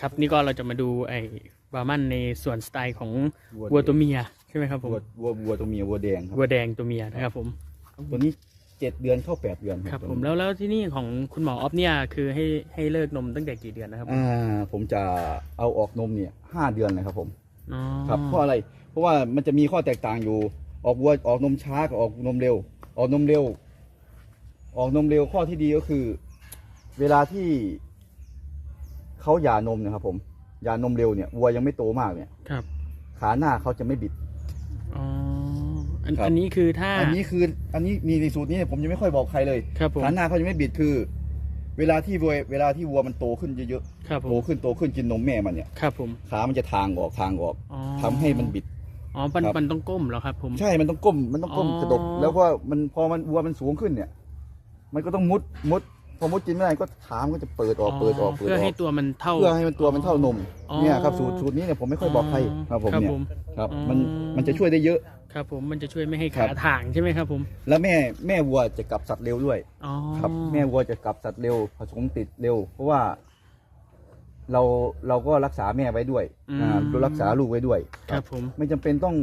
ครับนี่ก็เราจะมาดูไอ้บาร์มันในส่วนสไตล์ของวัวตัวเมียใช่ไหมครับผมวัววัววัวตัวเมียวัวแดงครับวัวแดงตัวเมียนะครับผมตัวนี้เจ็ดเดือนเข้าแปดเดือนครับตัวผมนี้แล้วแล้วที่นี่ของคุณหมอออฟเนี่ยคือให้ให้เลิกนมตั้งแต่กี่เดือนนะครับผมอ่าผมจะเอาออกนมเนี่ยห้าเดือนเลยครับผมอ๋อครับเพราะอะไรเพราะว่ามันจะมีข้อแตกต่างอยู่ ออกวัวออกนมช้ากับออกนมเร็ว ออกนมเร็ว ออกนมเร็วข้อที่ดีก็คือ เวลาที่ เขาหย่านมเนะครับผมหย่านมเร็วเนี่ยวัวยังไม่โตมากเนี่ย ครับ ขาหน้าเขาจะไม่บิด อ๋อ อันครับ อันนี้คือถ้า อันนี้คืออันนี้มีในสูตรนี้ผมยังไม่ค่อยบอกใครเลยครับผม ขาหน้าเขาจะไม่บิดคือ เวลาที่วัวเวลาที่วัวมันโตขึ้นเยอะครับผๆโตม ขึ้นโตขึ้นกินนมแม่มันเนี่ยครับผม ขามันจะทางออกทางออกอ๋อ ทำให้มันบิด อ๋อมันครับมันต้องก้มเหรอครับผม ใช่ มันต้องก้ม มันต้องก้มอ๋อ กระดก แล้วก็มันพอมันวัวมันสูงขึ้นเนี่ย มันก็ต้องมุด มุดพ อมุดกินไม่ได้ก็ขามนก็จะเปิดออกเปิดออกเปิดเพื่อออให้กตัวมันเท่าเพื่อให้มันตัวมันเท่านมอ๋อเนี่ยครับสูตรสูตรนี้เนี่ยผมไม่ค่อยบอกใครครับผมครับเนี่ยผมครับอ๋อมันมันจะช่วยได้เยอะครับผมมันจะช่วยไม่ให้ครัขาบถ่างใช่ไหมครับผม แล้วแม่แม่วัวจะกลับสัตว์เร็วด้วยอ๋อครับ แม่วัวจะกลับสัตว์เร็วผสมติดเร็ว เพราะว่า เราเราก็รักษาแม่ไว้ด้วยอ่ารักษาลูกไว้ด้วย ครับผมไม่จำเป็นต้อง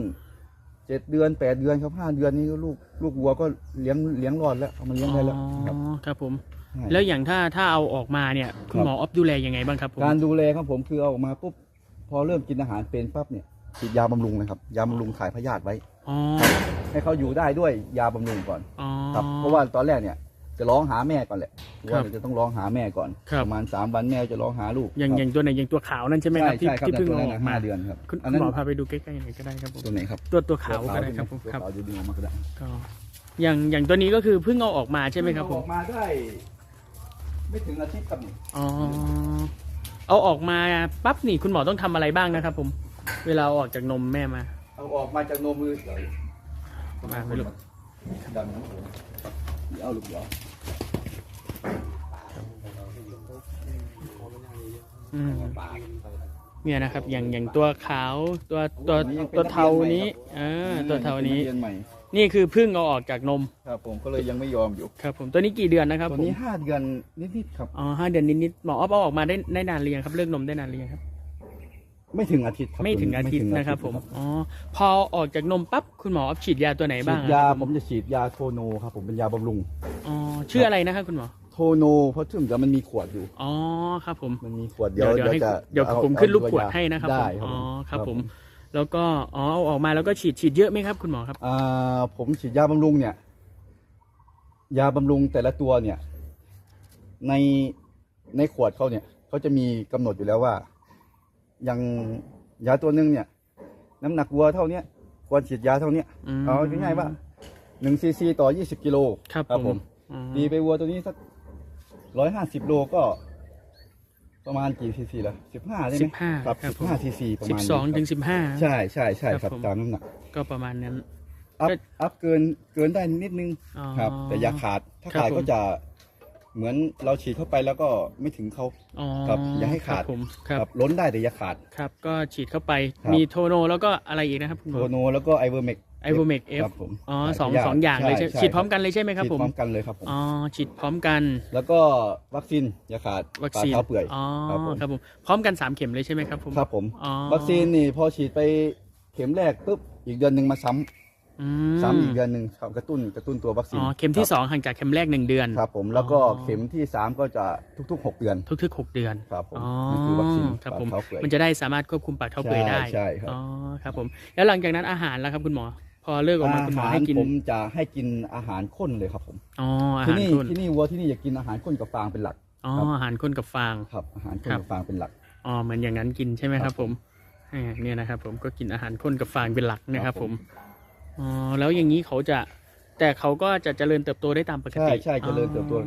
เจ็ดเดือนแปดเดือนครับห้าเดือนนี้ก็ลูก ลูกวัวก็เลี้ยงเลี้ยงรอดแล้วเอามาเลี้ยงได้แล้วครับอ๋อครับผมใช่ แล้วอย่างถ้าถ้าเอาออกมาเนี่ยคุณครับหมอออฟดูแลยังไงบ้างครับผมการดูแลของผมคือเอาออกมาปุ๊บพอเริ่มกินอาหารเป็นปั๊บเนี่ยฉีดยาบำรุงนะครับ ยาบำรุงถ่ายพยาธิไว้อ๋อให้เขาอยู่ได้ด้วยยาบำรุงก่อนอ๋อครับเพราะว่าตอนแรกเนี่ยจะร้องหาแม่ก่อนแหละครับว่าจะต้องร้องหาแม่ก่อนครับประมาณสามวันแม่จะร้องหาลูกอย่างครับอย่างตัวไหนอย่างตัวขาวนั่นใช่ไหมครับที่ใช่ครับที่เพิ่งตัวเอานั้นอนะอกมาห้าเดือนครับคุณอันคุนั้ณนหมอพาไปดูใกล้ๆยังไงก็ได้ครับผมตัวไหนครับตัวตัวขาวก็ได้ครับผมตัวครับขาวจะดึงออกมาก็ได้ก็อย่างอย่างตัวนี้ก็คือเพิ่งเอาออกมาใช่ไหมครับผอมอกมาได้ ไม่ถึงอาทิตย์ครับนี่อ๋อ เอาออกมาปั๊บนี่คุณหมอต้องทำอะไรบ้างนะครับผม เวลาเอาออกจากนมแม่มา เอาออกมาจากนมมือมาไม่รู้ดันน้ำโขงเอาลูกเดียวอืมเนี่ยนะครับ อย่างอย่างตัวขาวตัวตัวตัวเทานี้อ่าตัวเทานี้เรียนใหม่ นี่คือเพิ่งเอาออกจากนมครับผมก็เลยยังไม่ยอมอยู่ครับ ผมตัวนี้กี่เดือนนะครับตัวผมนี้ห้าเดือนนิดๆครับ อ๋อห้าเดือนนิดๆหมอออฟเอาออกมาได้ได้นานเรียงครับเลิกนมได้นานเรียงครับ ไม่ถึงอาทิตย์ครับไม่ถึงอาทิตย์ไม่ถึงนะครับ ผมอ๋อพอออกจากนมปั๊บคุณหมอออฟฉีดยาตัวไหนฉีบ้างดอะยาครับผมจะฉีดยาโทโนครับผมเป็นยาบำรุง อ๋อชื่ออะไรนะครับคุณหมอโทโนเพราะถึงจะมันมีขวดอยู่ อ๋อครับผม มันมีขวดเดี๋เดี๋ยยววเดี๋ยวให้จะเดี๋ยวอาผมขึ้นรูปเอาขวดยาให้นะครับได้ผมครับอ๋อผมครับผม แล้วก็อ๋อเอาออกมาแล้วก็ฉีดฉีดเยอะไหมครับคุณหมอครับ อ่าผมฉีดยาบำรุงเนี่ย ยาบำรุงแต่ละตัวเนี่ย ในในขวดเขาเนี่ยเขาจะมีกำหนดอยู่แล้วว่า อย่างยาตัวหนึงเนี่ย น้ำหนักวัวเท่าเนี้ยควรฉีดยาเท่าเนี้ยอืม เอาง่ายๆว่าหนึ่งซีซีต่อยี่สิบกิโลครับผมอ๋อตีไปวัวตัวนี้สักร้อยห้าสิบโลก็ ประมาณกี่ซีซีละสิบห้าใช่ไหมสิบห้าครับครัสิบบผม ห้าซีซีประสิบมาณสองนี้ถึงสิบห้า ใช่ใช่ใช่คครัรับบผม ตามน้ำหนักก็ประมาณนั้น อัพก็อัพเกินเกินได้นิดนึงอ๋อครับ แต่อย่าขาดถ้าครับขาดผม ก็จะเหมือนเราฉีดเข้าไปแล้วก็ไม่ถึงเขา อ๋อครับอย่าให้ขาด ครับผมครับล้นได้แต่อย่าขาด ครับ ก็ฉีดเข้าไปครับ มีโทโนแล้วก็อะไรอีกนะครับคุณหมโทอ โนแล้วก็ไอเวอร์เมก ไอโวเมกเอฟครับผมอ๋อถ่ายสองพยาธิสองอย่างเลยใช่ใช่ฉีดพร้อมใช่กันเลยใช่ไหมครับฉีดผมพร้อมกันเลยครับผมอ๋อฉีดพร้อมกันแล้วก็วัคซีนอย่าขาดวัคซีนฝ่าเท้าเปื่อยอ๋อครับผมครับผมพร้อมกันสามเข็มเลยใช่ไหมครับผมครับผม อ๋อวัคซีนนี่พอฉีดไปเข็มแรกปุ๊บอีกเดือนหนึ่งมาซ้ำอืซ้ำมอีกเดือนหนึ่งครับกระตุ้นกระตุ้นตัววัคซีอ๋นอเข็มที่ครับสองห่างจากเข็มแรกหนึ่งเดือน ครับผมแล้วก็อ๋อเข็มที่สามก็จะทุกๆหกเดือนทุกๆหกเดือน ครับผมอ๋อนั่นคือวัคซีนครับปากผมเท้าเปื่อย มันจะได้สามารถควบคุมปากเท้าเปื่อยได้ใช่ครับ อ๋อครับผม แล้วหลังจากนั้นอาหารแล้วครับคุณหมอพ อเลิกออกมาคุณหมอให้กินผมจะให้กินอาหารข้นเลยครับผมอ๋ออาที่หารนี่ข้นที่นี่วัวที่นี่จะกินอาหารข้นกับฟางเป็นหลักอ๋อครับอาหารข้นกับฟางครับ อาหารข้นครับกับฟางเป็นหลักอ๋อเหมือนอย่างนั้นกินใช่ไหมคครัรับบผมอ่าเนี่ยนะครับผมก็กินอาหารข้นกับฟางเป็นหลักนะครับครับผผมมอ๋อแล้วอย่างนี้เขาจะ แต่เขาก็จะเจริญเติบโตได้ตามปกใช่ติใช่เจริญเติบโตอ๋อ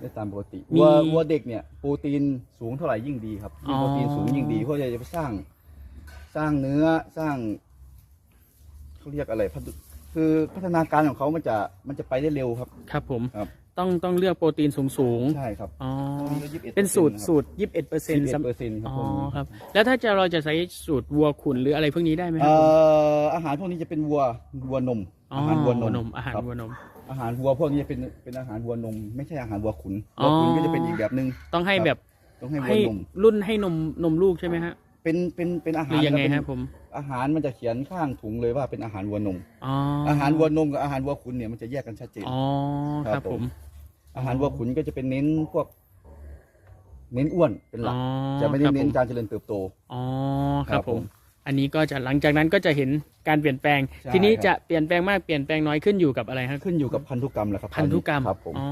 ได้ตามปกติมีวัววัวเด็กเนี่ยโปรตีนสูงเท่าไหร่ยิ่งดีครับยิ่งอ๋อโปรตีนสูงยิ่งดีเพราะจะไปสร้าง สร้างเนื้อสร้าง เขาเรียกอะไรพัฒนคือพัฒนาการของเขามันจะมันจะไปได้เร็วครับ ครับผม ครับ ต้องต้องเลือกโปรตีนสูงสูงๆใช่ครับอ๋อพวกก็21%เป็นสูตรครับสูตรยี่สิบเอ็ดเปอร์เซ็นต์11เปอร์เซ็นต์ครับอ๋อพวกนี้ครับ แล้วถ้าจะเราจะใช้สูตรวัวขุนหรืออะไรพวกนี้ได้ไหมครัเอ่บผมออาหารพวกนี้จะเป็นวัววัวนม อ๋ออาหารวัวนมอาหารครับวัวนม อาหารวัวพวกนี้เป็นเป็นอาหารวัวนม ไม่ใช่อาหารวัวขุนอ๋อวัวขุนก็จะเป็นอีกแบบหนึ่งต้องให้ครับ แบบต้องให้วัวให้นมรุ่นให้นมนมลูกใช่ไหมฮะ เป็นเป็นเป็นอาหหารรือยังไงเป็นครับผม อาหารมันจะเขียนข้างถุงเลยว่าเป็นอาหารวัวนม อ๋ออาหารวัวนมกับอาหารวัวขุนเนี่ยมันจะแยกกันชัดเจน อ๋อคครัรับบผผม ม อาหารวัวขุนก็จะเป็นเน้นพวก เน้นอ้วนเป็นหลัก อ๋อจะไม่ได้ครับเน้ผนการเจริญเติบโต อ๋อครับครับผผมม อันนี้ก็จะหลังจากนั้นก็จะเห็นการเปลี่ยนแปลง ใช่ทีนี้ครับ จะเปลี่ยนแปลงมากเปลี่ยนแปลงน้อยขึ้นอยู่กับอะไรครับขึ้นอยู่กับพันธุกรรมแหละครับพันธุกรรมครับผมอ๋อ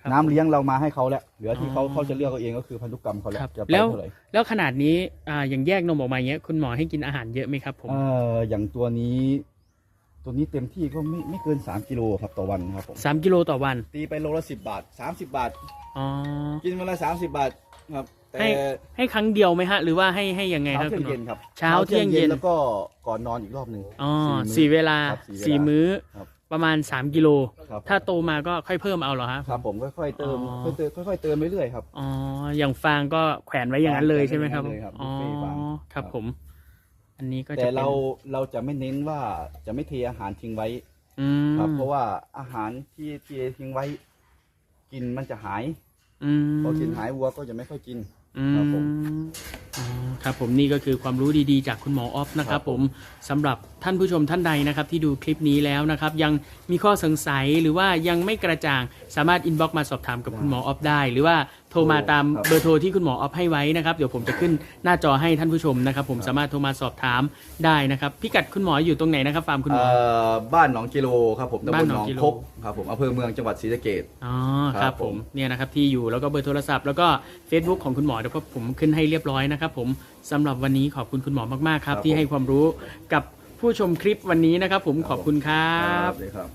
ครับ น้ำเลี้ยงเรามาให้เขาแล้วเหลือที่เขาอ๋อเขาจะเลือกเอาเองก็คือพันธุกรรมเขาแล้วครับจะไปแล้ว เท่าไหร่แล้วขนาดนี้อ่าอย่างแยกนมออกมาอย่างเงี้ยคุณหมอให้กินอาหารเยอะไหมครับผม เอ่ออย่างตัวนี้ ตัวนี้เต็มที่ก็ไม่ไม่เกินสามกิโลครับต่อวันครับผมสามกิโลต่อวันตีไปโลละสิบบาทสามสิบบาท อ๋อกินวันละสามสิบบาทครับ แต่ให้ให้ครั้งเดียวไหมฮะ หรือว่าให้ให้ยังไงเช้าครับเที่ยคุณหมองเย็นครับเช้าเที่ยงเย็น แล้วก็ก่อนนอนอีกรอบหนึ่งอ๋อมื้สี่เวลาครับสี่มื้อ ครับประมาณสามกิโล ครับถ้าโตมาก็ค่อยเพิ่มเอาเหรอฮะ ครับผมค่อยๆเติมอ๋อ ค่อยๆเติมค่อยๆเติมเรื่อยๆครับ อ๋อ อย่างฟางก็แขวนไว้อย่างนั้นเลยใช่ไหมครับ แขวนไว้อย่างนั้นเลยครับอ๋อ บุฟเฟ่ต์ฟาง ครับผม อันนี้ก็จะแต่ป็นเราเราจะไม่เน้นว่าจะไม่เทอาหารทิ้งไว้อืมครับ เพราะว่าอาหารที่เททิ้งไว้ กินมันจะหาย อืมพอกินหายวัวก็จะไม่ค่อยกิน อืม ครับผมอ๋อ ครับผมนี่ก็คือความรู้ดีๆ จากคุณหมอออฟนะครับครับผผมมสำหรับท่านผู้ชมท่านใดนะครับที่ดูคลิปนี้แล้วนะครับยังมีข้อสงสัยหรือว่ายังไม่กระจ่างสามารถอินบ็อกมาสอบถามกับคุณหมอออฟได้ หรือว่าโทรมาตามเบอร์โทรที่คุณหมอออฟให้ไว้นะครับเดี๋ยวผมจะขึ้นหน้าจอให้ท่านผู้ชมนะครับ ผมสามารถโทรมาสอบถามได้นะครับพิกัดคุณหมออยู่ตรงไหนนะครับฟาร์มคุณหมอเอ่อบ้านหนองกิโลครับผมตำบบ้านลหนหอนงองกิโล คกครับผมอำเภอเมืองจังหวัดศรีสะเกษ อ๋อคครัรับบผผมม เนี่ยนะครับที่อยู่แล้วก็เบอร์โทรศัพท์แล้วก็ Facebook ของคุณหมอเดี๋ยวผมขึ้นให้เรียบร้อยนะครับผม สำหรับวันนี้ขอบคุณคุณหมอมากๆครับที่ให้ความรู้กับผู้ชมคลิปวันนี้นะครับ ผมขอบคุณครับเลยครับ